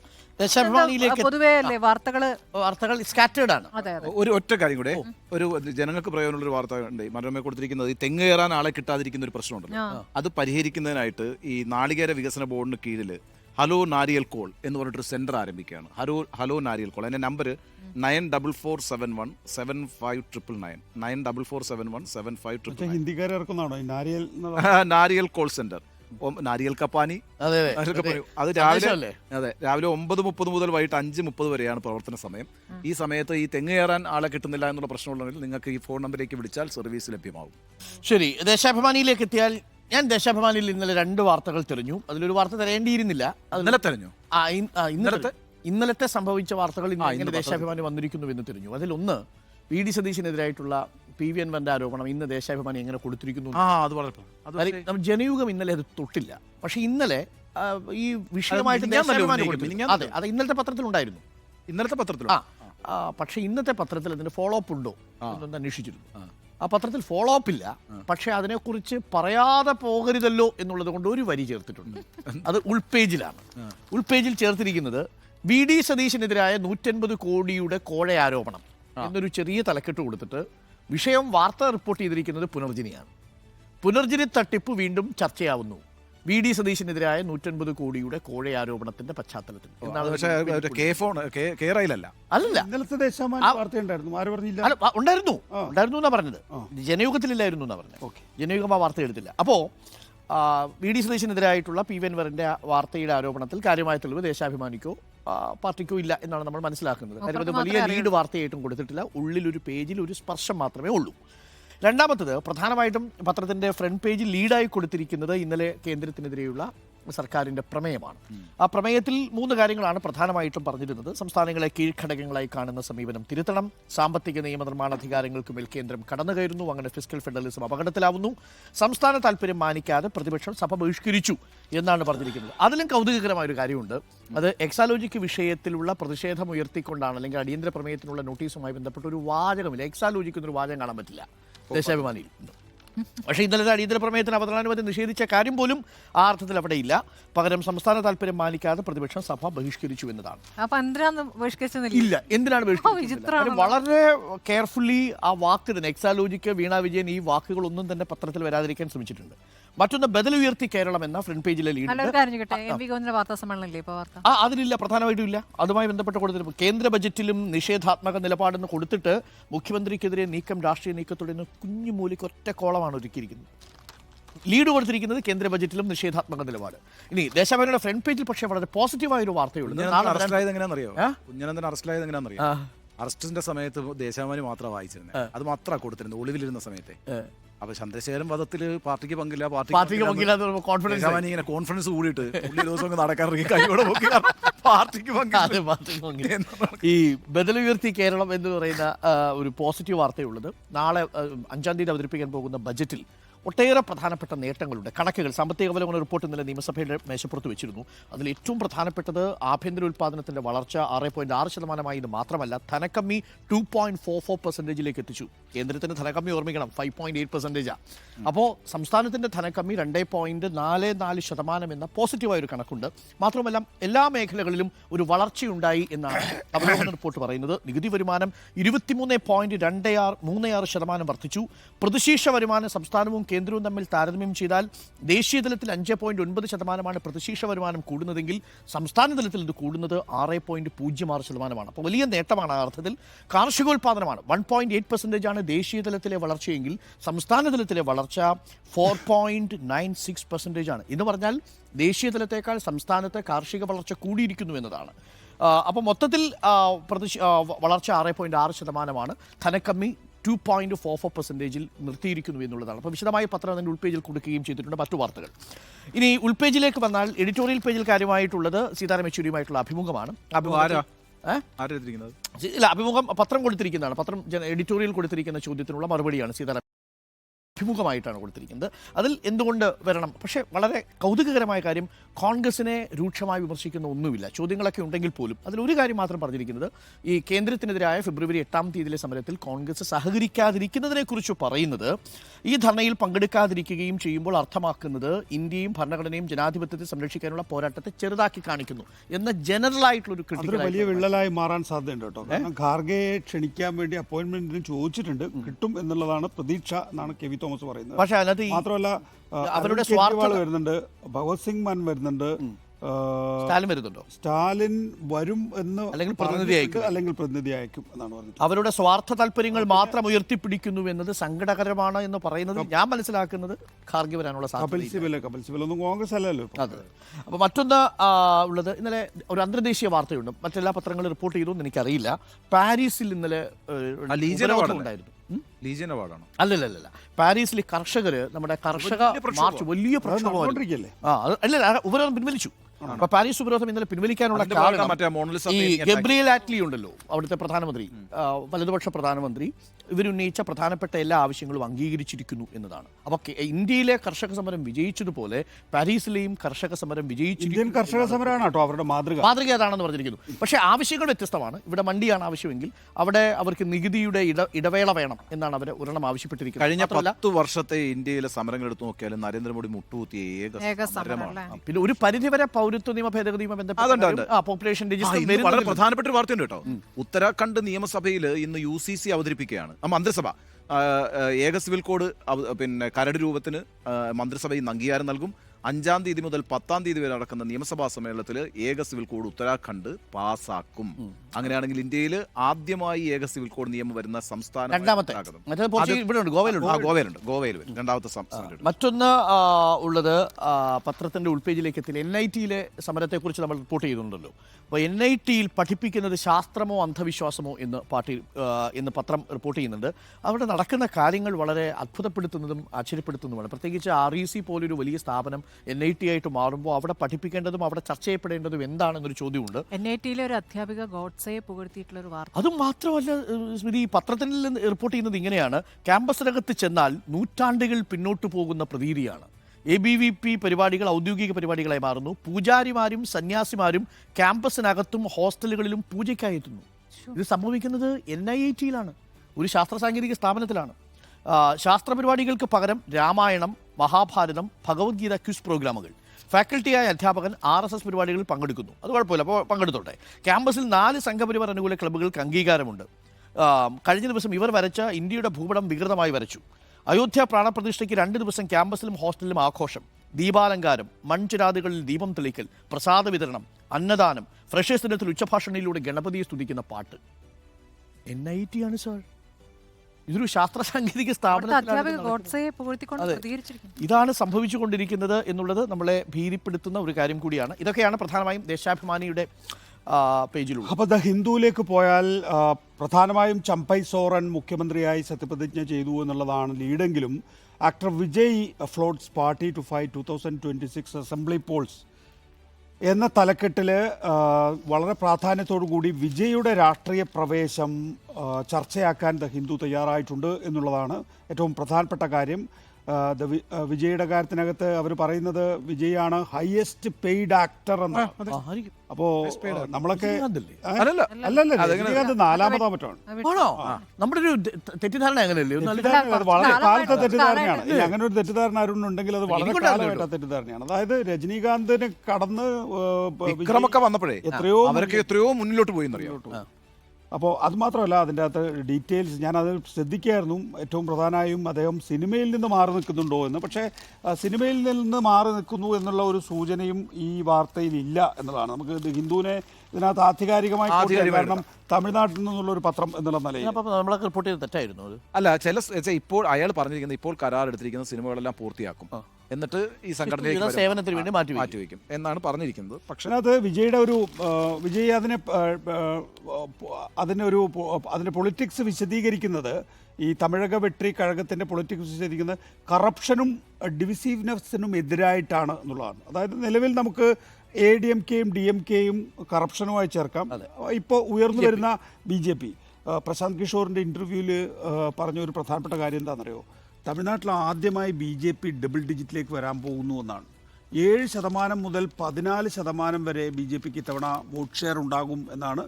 പൊതുവേ അല്ലേ വാർത്തകൾ വാർത്തകൾ സ്കാറ്റേഡ് ആണ്. ഒരു ഒറ്റ കാര്യം കൂടെ. ഒരു ജനങ്ങൾക്ക് പ്രയോജനമുള്ള ഒരു വാർത്ത ഉണ്ട്. മനോരമ കൊടുത്തിരിക്കുന്നത് ഈ തെങ്ങ് കയറാൻ ആളെ കിട്ടാതിരിക്കുന്ന ഒരു പ്രശ്നമുണ്ടല്ലോ. അത് പരിഹരിക്കുന്നതിനായിട്ട് ഈ നാളികേര വികസന ബോർഡിന് കീഴിൽ ഹലോ നാരിയൽ കോൾ എന്ന് പറഞ്ഞിട്ടൊരു സെന്റർ ആരംഭിക്കുകയാണ്. ഹലോ ഹലോ നാരിയൽ കോൾ. എന്റെ number nine double four seven one seven five triple nine. Nine double four seven one seven five triple ഹിന്ദിക്കാരെ നാരിയൽ നാരിയൽ കോൾ സെന്റർ. നാരിയൽ കപ്പാനി. അതെ അതെ. അത്. രാവിലെ അല്ലേ അതെ രാവിലെ ഒമ്പത് മുപ്പത് മുതൽ വൈകിട്ട് അഞ്ച് മുപ്പത് വരെയാണ് പ്രവർത്തന സമയം. ഈ സമയത്ത് ഈ തെങ്ങ് കയറാൻ ആളെ കിട്ടുന്നില്ല എന്നുള്ള പ്രശ്നമുള്ളതിൽ നിങ്ങൾക്ക് ഈ ഫോൺ നമ്പറിലേക്ക് വിളിച്ചാൽ സർവീസ് ലഭ്യമാകും. ശരി ദേശാഭിമാനിയിലേക്ക് എത്തിയാൽ ഞാൻ ദേശാഭിമാനിയിൽ ഇന്നലെ രണ്ട് വാർത്തകൾ തെളിഞ്ഞു. അതിലൊരു വാർത്ത തരേണ്ടിയിരുന്നില്ല അത് ഇന്നലെ തെരഞ്ഞു ആ, ഇൻ- ആ, ഇന്നലത്തെ? ഇന്നലത്തെ? സംഭവിച്ച വാർത്തകൾ ഇന്ന് എങ്ങനെ ദേശാഭിമാനി വന്നിരിക്കുന്നു എന്ന് തെളിഞ്ഞു. അതിലൊന്ന് വി ഡി സതീശിനെതിരായിട്ടുള്ള പി വി എൻവന്റെ ആരോപണം ഇന്ന് ദേശാഭിമാനി എങ്ങനെ കൊടുത്തിരിക്കുന്നു ആ അത് വളരെ അത് കാര്യം നമ്മൾ ജനയുഗം ഇന്നലെ അത് തൊട്ടില്ല. പക്ഷെ ഇന്നലെ ആ, ഈ വിഷയമായിട്ട് മിനിഞ്ഞാന്നല്ലേ ദേശാഭിമാനി ഉന്നയിക്കും? കൊടുത്തില്ല. മിനിഞ്ഞാന്ന് അതെ അത് ഇന്നലത്തെ പത്രത്തിലുണ്ടായിരുന്നു. ഇന്നലത്തെ പത്രത്തിൽ ആ ആ, പക്ഷെ ഇന്നത്തെ പത്രത്തിൽ അതിന് ഫോളോ അപ്പ് ഉണ്ടോ എന്നൊന്ന് അന്വേഷിച്ചിരുന്നു. ആ. പത്രത്തിൽ ഫോളോ അപ്പ് ഇല്ല. പക്ഷെ അതിനെക്കുറിച്ച് പറയാതെ പോകരുതല്ലോ എന്നുള്ളത് കൊണ്ട് ഒരു വരി ചേർത്തിട്ടുണ്ട്. അത് ഉൾപേജിലാണ് ഉൾപേജിൽ ചേർത്തിരിക്കുന്നത് വി ഡി സതീശിനെതിരായ നൂറ്റൻപത് കോടിയുടെ കോഴ ആരോപണം എന്നൊരു ചെറിയ തലക്കെട്ട് കൊടുത്തിട്ട് വിഷയം വാർത്ത റിപ്പോർട്ട് ചെയ്തിരിക്കുന്നത് പുനർജനിയാണ്. പുനർജനി തട്ടിപ്പ് വീണ്ടും ചർച്ചയാവുന്നു. വി ഡി സതീശിനെതിരായ നൂറ്റൻപത് കോടിയുടെ കോഴ ആരോപണത്തിന്റെ പശ്ചാത്തലത്തിൽ. എന്നാണ് പക്ഷേ കെ ഫോൺ കെ റൈലല്ല അല്ലല്ല. ഇന്നലത്തെ ദേശാമാനി വാർത്ത ഉണ്ടായിരുന്നു. ആര് പറഞ്ഞില്ല? ഉണ്ടായിരുന്നു. ഉണ്ടായിരുന്നു എന്നാ പറഞ്ഞത്. ജനയുഗത്തിലില്ലായിരുന്നു എന്നാ പറഞ്ഞത്. ജനയുഗം ആ വാർത്ത എടുത്തില്ല. അപ്പോ വി ഡി സതീശിനെതിരായിട്ടുള്ള പി വി എൻവറിന്റെ വാർത്തയുടെ ആരോപണത്തിൽ കാര്യമായ തെളിവ് ദേശാഭിമാനിക്കോ പാർട്ടിക്കോ ഇല്ല എന്നാണ് നമ്മൾ മനസ്സിലാക്കുന്നത്. വലിയ ലീഡ് വാർത്തയായിട്ടും കൊടുത്തിട്ടില്ല. ഉള്ളിൽ ഒരു പേജിൽ ഒരു സ്പർശം മാത്രമേ ഉള്ളൂ. രണ്ടാമത്തത് പ്രധാനമായിട്ടും പത്രത്തിന്റെ ഫ്രണ്ട് പേജ് ലീഡായി കൊടുത്തിരിക്കുന്നത് ഇന്നലെ കേന്ദ്രത്തിനെതിരെയുള്ള സർക്കാരിന്റെ പ്രമേയമാണ്. ആ പ്രമേയത്തിൽ മൂന്ന് കാര്യങ്ങളാണ് പ്രധാനമായിട്ടും പറഞ്ഞിരുന്നത്. സംസ്ഥാനങ്ങളെ കീഴ്ഘടകങ്ങളായി കാണുന്ന സമീപനം തിരുത്തണം സാമ്പത്തിക നിയമനിർമ്മാണ അധികാരങ്ങൾക്ക് മേൽ കേന്ദ്രം കടന്നു കയറുന്നു അങ്ങനെ ഫിസിക്കൽ ഫെഡറലിസം അപകടത്തിലാവുന്നു. സംസ്ഥാന താല്പര്യം മാനിക്കാതെ പ്രതിപക്ഷം സഭ ബഹിഷ്കരിച്ചു എന്നാണ് പറഞ്ഞിരിക്കുന്നത്. അതിലും കൗതുകകരമായ ഒരു കാര്യമുണ്ട്. അത് എക്സാലോജിക്ക് വിഷയത്തിലുള്ള പ്രതിഷേധം ഉയർത്തിക്കൊണ്ടാണ് അല്ലെങ്കിൽ അടിയന്തര പ്രമേയത്തിനുള്ള നോട്ടീസുമായി ബന്ധപ്പെട്ട ഒരു വാചകമില്ല. എക്സാലോജിക്ക് എന്നൊരു വാചകം കാണാൻ പറ്റില്ല. ദേശാഭിമാനിയിൽ. പക്ഷേ ഇന്നലത്തെ അടിയന്തര പ്രമേയത്തിന് അവതരണാനുമതി നിഷേധിച്ച കാര്യം പോലും ആ അർത്ഥത്തിൽ അവിടെ ഇല്ല പകരം സംസ്ഥാന താല്പര്യം മാനിക്കാതെ പ്രതിപക്ഷം സഭ ബഹിഷ്കരിച്ചു എന്നതാണ്. ഇല്ല എന്തിനാണ് ബഹിഷ്കരിച്ചത്? വളരെ കെയർഫുള്ളി ആ വാക്ക് തന്നെ. എക്സാലോജിക്ക് വീണ വിജയൻ ഈ വാക്കുകളൊന്നും തന്നെ പത്രത്തിൽ വരാതിരിക്കാൻ ശ്രമിച്ചിട്ടുണ്ട്. മറ്റൊന്ന് ബദൽ ഉയർത്തി കേരളം എന്ന ഫ്രണ്ട് പേജിലെ ലീഡ് ആ അതിലില്ല പ്രധാനമായിട്ടും ഇല്ല. അതുമായി ബന്ധപ്പെട്ട് കൊടുത്തിരുന്നു കേന്ദ്ര ബജറ്റിലും നിഷേധാത്മക നിലപാടെന്ന് കൊടുത്തിട്ട് മുഖ്യമന്ത്രിക്കെതിരെ നീക്കം രാഷ്ട്രീയ നീക്കത്തോടെ നിന്ന് കുഞ്ഞു മൂലിക്ക് ഒറ്റ കോളമാണ് ഒരുക്കിയിരിക്കുന്നത്. ലീഡ് കൊടുത്തിരിക്കുന്നത് കേന്ദ്ര ബജറ്റിലും നിഷേധാത്മക നിലപാട്. ഇനി ദേശാഭിമാനിയുടെ ഫ്രണ്ട് പേജിൽ പക്ഷേ വളരെ പോസിറ്റീവായ ഒരു വാർത്തയുള്ളത് അറസ്റ്റിലായത് എങ്ങനെയാണെന്നറിയോ? കുഞ്ഞനന്ദൻ അറസ്റ്റിലായത് എങ്ങനെയാണെന്നറിയോ? അറസ്റ്റിന്റെ സമയത്ത് ദേശാഭിമാനി മാത്രമാണ് വായിച്ചിരുന്നത്. അത് മാത്രമാണ് കൊടുത്തിരുന്നത്. ഒളിവിലിരുന്ന സമയത്തെ. അപ്പൊ ചന്ദ്രശേഖരൻ വധത്തിൽ പാർട്ടിക്ക് പങ്കില്ല പാർട്ടിക്ക് പങ്കില്ല കോൺഫിഡൻസ് ഇങ്ങനെ കോൺഫിഡൻസ് കൂടിയിട്ട് പുള്ളി ദിവസം അങ്ങ് നടക്കാറിറങ്ങി കൈയോടെ നോക്കി പാർട്ടിക്ക് പങ്കില്ല. ഈ ബദൽ ഉയർത്തി കേരളം എന്ന് പറയുന്ന ഒരു പോസിറ്റീവ് വാർത്തയുള്ളത്. നാളെ അഞ്ചാം തീയതി അവതരിപ്പിക്കാൻ പോകുന്ന ബജറ്റിൽ ഒട്ടേറെ പ്രധാനപ്പെട്ട നേട്ടങ്ങളുണ്ട്. കണക്കുകൾ സാമ്പത്തിക അവലോകന റിപ്പോർട്ട് ഇന്നലെ നിയമസഭയുടെ മേശപ്പുറത്ത് വെച്ചിരുന്നു. അതിൽ ഏറ്റവും പ്രധാനപ്പെട്ടത് ആഭ്യന്തര ഉൽപ്പാദനത്തിന്റെ വളർച്ച ആറ് പോയിന്റ് ആറ് ശതമാനമായി ഇത് മാത്രമല്ല ധനക്കമ്മി ടു പോയിന്റ് ഫോർ ഫോർ പെർസെന്റേജിലേക്ക് എത്തിച്ചു. കേന്ദ്രത്തിന്റെ ധനക്കമ്മി ഓർമ്മിക്കണം ഫൈവ് പോയിന്റ് എയ്റ്റ് പെർസെന്റേജാണ് അപ്പോൾ സംസ്ഥാനത്തിന്റെ ധനക്കമ്മി രണ്ട് പോയിന്റ് നാല് നാല് ശതമാനം എന്ന പോസിറ്റീവായ ഒരു കണക്കുണ്ട്. മാത്രമല്ല എല്ലാ മേഖലകളിലും ഒരു വളർച്ചയുണ്ടായി എന്നാണ് അവലോകന റിപ്പോർട്ട് പറയുന്നത്. നികുതി വരുമാനം ഇരുപത്തിമൂന്ന് പോയിന്റ് രണ്ട് ആറ് മൂന്ന് ആറ് ശതമാനം വർദ്ധിച്ചു. പ്രതിശീർഷ വരുമാനം സംസ്ഥാനവും കേന്ദ്രവും തമ്മിൽ താരതമ്യം ചെയ്താൽ ദേശീയ തലത്തിൽ അഞ്ച് പോയിന്റ് ഒൻപത് ശതമാനമാണ് പ്രതിശീർഷ വരുമാനം കൂടുന്നതെങ്കിൽ സംസ്ഥാന തലത്തിൽ ഇത് കൂടുന്നത് ആറ് പോയിന്റ് പൂജ്യം ആറ് ശതമാനമാണ്. അപ്പോൾ വലിയ നേട്ടമാണ് ആ അർത്ഥത്തിൽ. കാർഷികോൽപാദനമാണ്. വൺ പോയിന്റ് എയ്റ്റ് പെർസെന്റേജ് ആണ് ദേശീയ തലത്തിലെ വളർച്ചയെങ്കിൽ സംസ്ഥാന തലത്തിലെ വളർച്ച four point nine six percentage ആണ്. എന്ന് പറഞ്ഞാൽ ദേശീയ തലത്തേക്കാൾ സംസ്ഥാനത്ത് കാർഷിക വളർച്ച കൂടിയിരിക്കുന്നു എന്നതാണ്. അപ്പോൾ മൊത്തത്തിൽ പ്രതി വളർച്ച ആറ് പോയിന്റ് ആറ് ശതമാനമാണ്. ധനക്കമ്മി ടു പോയിന്റ് ഫോർ ഫോർ പെർസെന്റേജിൽ നിർത്തിയിരിക്കുന്നു എന്നുള്ളതാണ്. അപ്പോൾ വിശദമായ പത്രം അതിന്റെ ഉൾപേജിൽ കൊടുക്കുകയും ചെയ്തിട്ടുണ്ട് മറ്റു വാർത്തകൾ. ഇനി ഉൾപേജിലേക്ക് വന്നാൽ എഡിറ്റോറിയൽ പേജിൽ കാര്യമായിട്ടുള്ളത് സീതാറാം യെച്ചൂരിയുമായിട്ടുള്ള അഭിമുഖമാണ്. അഭിമുഖം? ഇല്ല അഭിമുഖം പത്രം കൊടുത്തിരിക്കുന്നതാണ്. പത്രം എഡിറ്റോറിയൽ കൊടുത്തിരിക്കുന്ന ചോദ്യത്തിനുള്ള മറുപടിയാണ് സീതാറാം അഭിമുഖമായിട്ടാണ് കൊടുത്തിരിക്കുന്നത്. അതിൽ എന്തുകൊണ്ട് വരണം? പക്ഷേ വളരെ കൗതുകകരമായ കാര്യം കോൺഗ്രസിനെ രൂക്ഷമായി വിമർശിക്കുന്ന ഒന്നുമില്ല. ചോദ്യങ്ങളൊക്കെ ഉണ്ടെങ്കിൽ പോലും അതിലൊരു കാര്യം മാത്രം പറഞ്ഞിരിക്കുന്നത് ഈ കേന്ദ്രത്തിനെതിരായ ഫെബ്രുവരി എട്ടാം തീയതിയിലെ സമരത്തിൽ കോൺഗ്രസ് സഹകരിക്കാതിരിക്കുന്നതിനെക്കുറിച്ച് പറയുന്നത് ഈ ധർണയിൽ പങ്കെടുക്കാതിരിക്കുകയും ചെയ്യുമ്പോൾ അർത്ഥമാക്കുന്നത് ഇന്ത്യയും ഭരണഘടനയും ജനാധിപത്യത്തെ സംരക്ഷിക്കാനുള്ള പോരാട്ടത്തെ ചെറുതാക്കി കാണിക്കുന്നു എന്ന ജനറൽ ആയിട്ടുള്ള ഒരു കൃഷി വലിയ വിള്ളലായി മാറാൻ സാധ്യതയുണ്ട് കേട്ടോ. കാരണം ഖാർഗെയെ ക്ഷണിക്കാൻ വേണ്ടി അപ്പോയിന്റ്മെന്റിന് ചോദിച്ചിട്ടുണ്ട്. കിട്ടും എന്നുള്ളതാണ് പ്രതീക്ഷ എന്നാണ് കെ വി തോമസ് പറയുന്നത്. പക്ഷേ അതിനകത്ത് മാത്രമല്ല അവരുടെ സ്വാർത്ഥ സ്വാർത്ഥത- വരുന്നുണ്ട് ഭഗത് സിംഗ് മാൻ വരുന്നുണ്ട് സ്റ്റാലിൻ വരുന്നുണ്ടോ? സ്റ്റാലിൻ വരും എന്ന് അല്ലെങ്കിൽ പ്രതിനിധി അയക്കും. അല്ലെങ്കിൽ പ്രതിനിധി അയക്കും എന്നാണ് പറഞ്ഞത് അവരുടെ സ്വാർത്ഥ താല്പര്യങ്ങൾ മാത്രം ഉയർത്തിപ്പിടിക്കുന്നു എന്നത് സങ്കടകരമാണ് എന്ന് പറയുന്നത് ഞാൻ മനസ്സിലാക്കുന്നത് ഖാർഗി വരാനുള്ള കപിൽ സാധ്യത സിബൽ കപിൽ സിബൽ ഒന്നും കോൺഗ്രസ് അല്ലല്ലോ അതെ. അപ്പോൾ മറ്റൊന്ന് ഉള്ളത് ഇന്നലെ ഒരു അന്തർദേശീയ വാർത്തയുണ്ട്. മറ്റെല്ലാ പത്രങ്ങളും റിപ്പോർട്ട് ചെയ്തു എന്ന് എനിക്കറിയില്ല. പാരീസിൽ ഇന്നലെ ഉണ്ടായിരുന്നു? ലീജിയൻ അവാർഡാണ് അല്ലല്ലല്ല പാരീസിൽ കർഷകര് നമ്മുടെ കർഷക മാർച്ച് വലിയ പ്രക്ഷോഭം അല്ല, ഉപരോധം പിൻവലിച്ചു. അപ്പൊ പാരീസ് ഉപരോധം ഇന്നലെ പിൻവലിക്കാനുള്ള കാരണം ഈ ഗബ്രിയൽ ആറ്റ്ലി ഉണ്ടല്ലോ അവിടുത്തെ പ്രധാനമന്ത്രി വലതുപക്ഷ പ്രധാനമന്ത്രി ഇവരുന്നയിച്ച പ്രധാനപ്പെട്ട എല്ലാ ആവശ്യങ്ങളും അംഗീകരിച്ചിരിക്കുന്നു എന്നതാണ്. അപ്പൊ ഇന്ത്യയിലെ കർഷക സമരം വിജയിച്ചതുപോലെ പാരീസിലെയും കർഷക സമരം ഇന്ത്യൻ കർഷക സമരമാണ് കേട്ടോ അവരുടെ മാതൃക. മാതൃക അതാണെന്ന് പറഞ്ഞിരിക്കുന്നു. പക്ഷേ ആവശ്യങ്ങൾ വ്യത്യസ്തമാണ്. ഇവിടെ മണ്ടിയാണ് ആവശ്യമെങ്കിൽ അവിടെ അവർക്ക് നികുതിയുടെ ഇട ഇടവേള വേണം എന്നാണ് അവർ ഒരെണ്ണം ആവശ്യപ്പെട്ടിരിക്കുന്നത്. കഴിഞ്ഞ പത്ത് വർഷത്തെ ഇന്ത്യയിലെ സമരങ്ങൾ എടുത്തു നോക്കിയാലും നരേന്ദ്രമോദി മുട്ടുകുത്തിയ ഏക ഏക സമരം സമരമാണ് പിന്നെ ഒരു പരിധിവരെ പൗരത്വ നിയമ ഭേദഗതിയുമായി ബന്ധപ്പെട്ട് ആ പോപ്പുലേഷൻ രജിസ്റ്റർ വളരെ പ്രധാനപ്പെട്ട ഒരു വാർത്തയുണ്ട് കേട്ടോ. ഉത്തരാഖണ്ഡ് നിയമസഭയിൽ ഇന്ന് യു സി സി അവതരിപ്പിക്കുകയാണ്. മന്ത്രിസഭ. ഏക സിവിൽ കോഡ് പിന്നെ കരട് രൂപത്തിന് മന്ത്രിസഭയിൽ മന്ത്രിസഭ ഇന്ന് അംഗീകാരം നൽകും. അഞ്ചാം തീയതി മുതൽ പത്താം തീയതി വരെ നടക്കുന്ന നിയമസഭാ സമ്മേളനത്തിൽ ഏക സിവിൽ കോഡ് ഉത്തരാഖണ്ഡ് പാസാക്കും. അങ്ങനെയാണെങ്കിൽ ഇന്ത്യയിൽ ആദ്യമായി ഏക സിവിൽ കോഡ് നിയമം വരുന്ന സംസ്ഥാനം ഗോവയിലുണ്ട്. ഗോവയിൽ വരും. രണ്ടാമത്തെ സംസ്ഥാനം മറ്റൊന്ന് ഉള്ളത് പത്രത്തിന്റെ ഉൾപേജിലേക്ക് എത്തി എൻ ഐ ടിയിലെ സമരത്തെക്കുറിച്ച് നമ്മൾ റിപ്പോർട്ട് ചെയ്തിട്ടുണ്ടല്ലോ. അപ്പോൾ എൻ ഐ ടിയിൽ പഠിപ്പിക്കുന്നത് ശാസ്ത്രമോ അന്ധവിശ്വാസമോ എന്ന് പാർട്ടി എന്ന് പത്രം റിപ്പോർട്ട് ചെയ്യുന്നുണ്ട്. അവിടെ നടക്കുന്ന കാര്യങ്ങൾ വളരെ അത്ഭുതപ്പെടുത്തുന്നതും ആശ്ചര്യപ്പെടുത്തുന്നതുമാണ്. പ്രത്യേകിച്ച് ആർ ഇ സി പോലൊരു വലിയ സ്ഥാപനം എൻ ഐ ടി ആയിട്ട് മാറുമ്പോൾ അവിടെ പഠിപ്പിക്കേണ്ടതും അവിടെ ചർച്ച ചെയ്യപ്പെടേണ്ടതും എന്താണെന്നൊരു ചോദ്യമുണ്ട്. എൻ ഐ ടിയിലെ ഒരു അധ്യാപിക ഗോഡ്സയെ പുകഴ്ത്തിയിട്ടുള്ള ഒരു വാർത്ത. അതും മാത്രമല്ല സ്മിതി ഈ പത്രത്തിൽ നിന്ന് റിപ്പോർട്ട് ചെയ്യുന്നത് ഇങ്ങനെയാണ്. ക്യാമ്പസിനകത്ത് ചെന്നാൽ നൂറ്റാണ്ടുകൾ പിന്നോട്ട് പോകുന്ന പ്രതീതിയാണ്. എ ബി വി പി പരിപാടികൾ ഔദ്യോഗിക പരിപാടികളായി മാറുന്നു. പൂജാരിമാരും സന്യാസിമാരും ക്യാമ്പസിനകത്തും ഹോസ്റ്റലുകളിലും പൂജയ്ക്കായി എത്തുന്നു. ഇത് സംഭവിക്കുന്നത് എൻ ഐ ഐ ടിയിലാണ് ഒരു ശാസ്ത്ര സാങ്കേതിക സ്ഥാപനത്തിലാണ്. ശാസ്ത്ര പരിപാടികൾക്ക് പകരം രാമായണം മഹാഭാരതം ഭഗവത്ഗീത ക്വിസ് പ്രോഗ്രാമുകൾ. ഫാക്കൽറ്റിയായ അധ്യാപകൻ ആർ എസ് എസ് പരിപാടികളിൽ പങ്കെടുക്കുന്നു. അത് കുഴപ്പമില്ല അപ്പോൾ പങ്കെടുത്തോട്ടെ. ക്യാമ്പസിൽ നാല് സംഘപരിവാർ അനുകൂല ക്ലബ്ബുകൾക്ക് അംഗീകാരമുണ്ട്. കഴിഞ്ഞ ദിവസം ഇവർ വരച്ച ഇന്ത്യയുടെ ഭൂപടം വികൃതമായി വരച്ചു. അയോധ്യ പ്രാണപ്രതിഷ്ഠയ്ക്ക് രണ്ട് ദിവസം ക്യാമ്പസിലും ഹോസ്റ്റലിലും ആഘോഷം. ദീപാലങ്കാരം മൺചിരാതുകളിൽ ദീപം തെളിക്കൽ പ്രസാദ വിതരണം അന്നദാനം ഫ്രഷേഴ്സ് ദിനത്തിൽ ഉച്ചഭാഷണിയിലൂടെ ഗണപതിയെ സ്തുതിക്കുന്ന പാട്ട്. എൻ ഐ ടി ആണ് സാർ. ഇതൊരു ശാസ്ത്ര സാങ്കേതിക സ്ഥാപനം ഇതാണ് സംഭവിച്ചുകൊണ്ടിരിക്കുന്നത് എന്നുള്ളത് നമ്മളെ ഭീതിപ്പെടുത്തുന്ന ഒരു കാര്യം കൂടിയാണ്. ഇതൊക്കെയാണ് പ്രധാനമായും ദേശാഭിമാനിയുടെ പേജിലുള്ളത്. അപ്പോൾ ദ ഹിന്ദുവിലേക്ക് പോയാൽ പ്രധാനമായും ചമ്പൈ സോറൻ മുഖ്യമന്ത്രിയായി സത്യപ്രതിജ്ഞ ചെയ്തു എന്നുള്ളതാണ് ലീഡെങ്കിലും actor Vijay floats party to five two thousand twenty six assembly polls എന്ന തലക്കെട്ടിൽ വളരെ കൂടി വിജയുടെ രാഷ്ട്രീയ പ്രവേശം ചർച്ചയാക്കാൻ ദ ഹിന്ദു തയ്യാറായിട്ടുണ്ട് എന്നുള്ളതാണ് ഏറ്റവും പ്രധാനപ്പെട്ട കാര്യം. വിജയുടെ കാര്യത്തിനകത്ത് അവർ പറയുന്നത് വിജയാണ് ഹയസ്റ്റ് പെയ്ഡ് ആക്ടർ എന്ന് ആ, ആയിരിക്കും. അപ്പോ നമ്മളൊക്കെ അല്ലല്ല. അല്ലല്ല അതെങ്ങനെ- രജനീകാന്ത് നാലാമതാ മറ്റാണ് നമ്മുടെ ഒരു തെറ്റിദ്ധാരണ അങ്ങനെയല്ലേ? വളരെ കാലത്തെ തെറ്റിദ്ധാരണയാണ്. അങ്ങനെ ഒരു തെറ്റിദ്ധാരണ ആരുണ്ടെങ്കിൽ അത് വളരെ കാലമായിട്ട് തെറ്റിദ്ധാരണയാണ്. അതായത് രജനീകാന്തിന് കടന്ന് വിക്രമൊക്കെ വന്നപ്പോഴേ എത്രയോ അവരൊക്കെ എത്രയോ മുന്നിലോട്ട് പോയി എന്നറിയാം. അപ്പോൾ അതുമാത്രമല്ല അതിന്റെ അകത്ത് ഡീറ്റെയിൽസ് ഞാനത് ശ്രദ്ധിക്കുകയായിരുന്നു. ഏറ്റവും പ്രധാനമായും അദ്ദേഹം സിനിമയിൽ നിന്ന് മാറി നിൽക്കുന്നുണ്ടോ എന്ന്. പക്ഷേ സിനിമയിൽ നിന്ന് മാറി നിൽക്കുന്നു എന്നുള്ള ഒരു സൂചനയും ഈ വാർത്തയിൽ ഇല്ല എന്നതാണ്. നമുക്ക് ഹിന്ദുവിനെ ഇതിനകത്ത് ആധികാരികമായി കാരണം തമിഴ്നാട്ടിൽ നിന്നുള്ള ഒരു പത്രം എന്നുള്ള നിലയിൽ. അപ്പൊ നമ്മളൊക്കെ റിപ്പോർട്ട് ചെയ്ത് തെറ്റായിരുന്നു അല്ല ചില ഇപ്പോൾ അയാൾ പറഞ്ഞിരിക്കുന്നത് ഇപ്പോൾ കരാർ എടുത്തിരിക്കുന്ന സിനിമകളെല്ലാം പൂർത്തിയാക്കും. എന്നിട്ട് ഈ സംഘടനയിലേക്ക് ഇതിനെ സേവനത്തിന് വേണ്ടി മാറ്റി വെക്കും. മാറ്റിവെക്കും എന്നാണ് പറഞ്ഞിരിക്കുന്നത്. പക്ഷെ അത് വിജയുടെ ഒരു വിജയ് അതിനെ അതിനൊരു അതിന്റെ പൊളിറ്റിക്സ് വിശദീകരിക്കുന്നത് ഈ തമിഴക വെട്രി കഴകത്തിന്റെ പൊളിറ്റിക്സ് വിശദീകരിക്കുന്നത് കറപ്ഷനും ഡിവിസീവ്നെസ്സിനും എതിരായിട്ടാണ് എന്നുള്ളതാണ്. അതായത് നിലവിൽ നമുക്ക് എ ഡി എം കെയും ഡി എം കെയും കറപ്ഷനുമായി ചേർക്കാം. ഇപ്പോൾ ഉയർന്നു വരുന്ന ബി ജെ പി. പ്രശാന്ത് കിഷോറിന്റെ ഇന്റർവ്യൂവിൽ പറഞ്ഞ ഒരു പ്രധാനപ്പെട്ട കാര്യം എന്താണെന്നറിയോ? തമിഴ്നാട്ടിൽ ആദ്യമായി ബി ജെ പി ഡബിൾ ഡിജിറ്റിലേക്ക് വരാൻ പോകുന്നു എന്നാണ്. ഏഴ് ശതമാനം മുതൽ പതിനാല് ശതമാനം വരെ ബി ജെ പിക്ക് ഇത്തവണ വോട്ട് ഷെയർ ഉണ്ടാകും എന്നാണ്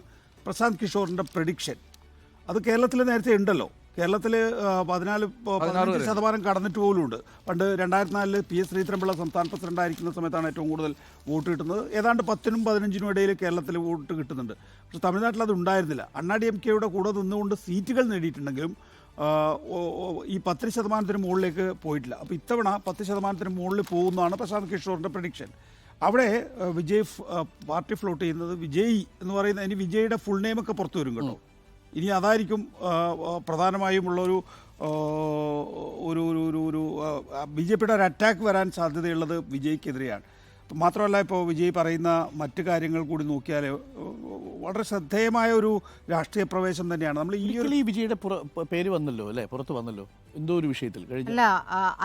പ്രശാന്ത് കിഷോറിന്റെ പ്രഡിക്ഷൻ അത് കേരളത്തിൽ നേരത്തെ ഉണ്ടല്ലോ. കേരളത്തിൽ പതിനാല് പതിനഞ്ച് ശതമാനം കടന്നിട്ട് പോലും ഉണ്ട് പണ്ട് രണ്ടായിരത്തി നാലിൽ പി എസ് ശ്രീധരൻപിള്ള സംസ്ഥാന പ്രസിഡന്റ് ആയിരിക്കുന്ന സമയത്താണ് ഏറ്റവും കൂടുതൽ വോട്ട് കിട്ടുന്നത്. ഏതാണ്ട് പത്തിനും പതിനഞ്ചിനും ഇടയിൽ കേരളത്തിൽ വോട്ട് കിട്ടുന്നുണ്ട്. പക്ഷെ തമിഴ്നാട്ടിൽ അത് ഉണ്ടായിരുന്നില്ല. അണ്ണാ ഡി എം കെയുടെ കൂടെ നിന്നുകൊണ്ട് സീറ്റുകൾ നേടിയിട്ടുണ്ടെങ്കിലും ഈ പത്ത് ശതമാനത്തിന് മുകളിലേക്ക് പോയിട്ടില്ല. അപ്പോൾ ഇത്തവണ പത്ത് ശതമാനത്തിന് മുകളിൽ പോകുന്നതാണ് പ്രശാന്ത് കിഷോറിന്റെ പ്രഡിക്ഷൻ അവിടെ വിജയ് പാർട്ടി ഫ്ലോട്ട് ചെയ്യുന്നത് വിജയ് എന്ന് പറയുന്ന ഇനി വിജയുടെ ഫുൾ നെയിമൊക്കെ പുറത്തു വരും കേട്ടോ. ഇനി അതായിരിക്കും പ്രധാനമായും ഉള്ളൊരു ഒരു ഒരു ഒരു ബി ജെ പിയുടെ ഒരു അറ്റാക്ക് വരാൻ സാധ്യതയുള്ളത് വിജയ്ക്കെതിരെയാണ്. മാത്രമല്ല ഇപ്പോൾ വിജയ് പറയുന്ന മറ്റു കാര്യങ്ങൾ കൂടി നോക്കിയാൽ വളരെ ശ്രദ്ധേയമായ ഒരു രാഷ്ട്രീയ പ്രവേശം തന്നെയാണ്. നമ്മൾ ഈ ഒരു വിജയുടെ പേര് വന്നല്ലോ അല്ലേ? പുറത്ത് വന്നല്ലോ. എന്തോ ഒരു വിഷയത്തിൽ കഴിഞ്ഞ അല്ല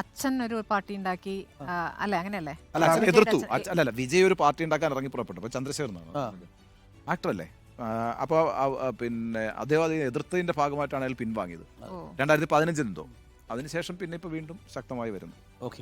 അച്ഛൻ ഒരു പാർട്ടി ഉണ്ടാക്കി അല്ലേ അങ്ങനെയല്ലേ? അല്ല അച്ഛൻ എതിർത്തു. അല്ലല്ല വിജയ് ഒരു പാർട്ടി ഉണ്ടാക്കാൻ ഇറങ്ങി പുറപ്പെട്ടു. അപ്പൊ ചന്ദ്രശേഖരൻ ആക്ടർ അല്ലേ അപ്പോൾ പിന്നെ അദ്ദേഹം എതിർത്തതിന്റെ ഭാഗമായിട്ടാണ് അയാൾ പിൻവാങ്ങിയത്. രണ്ടായിരത്തി പതിനഞ്ചിൽ എന്തോ. അതിനുശേഷം പിന്നെ ഇപ്പൊ വീണ്ടും ശക്തമായി വരുന്നു. ഓക്കെ.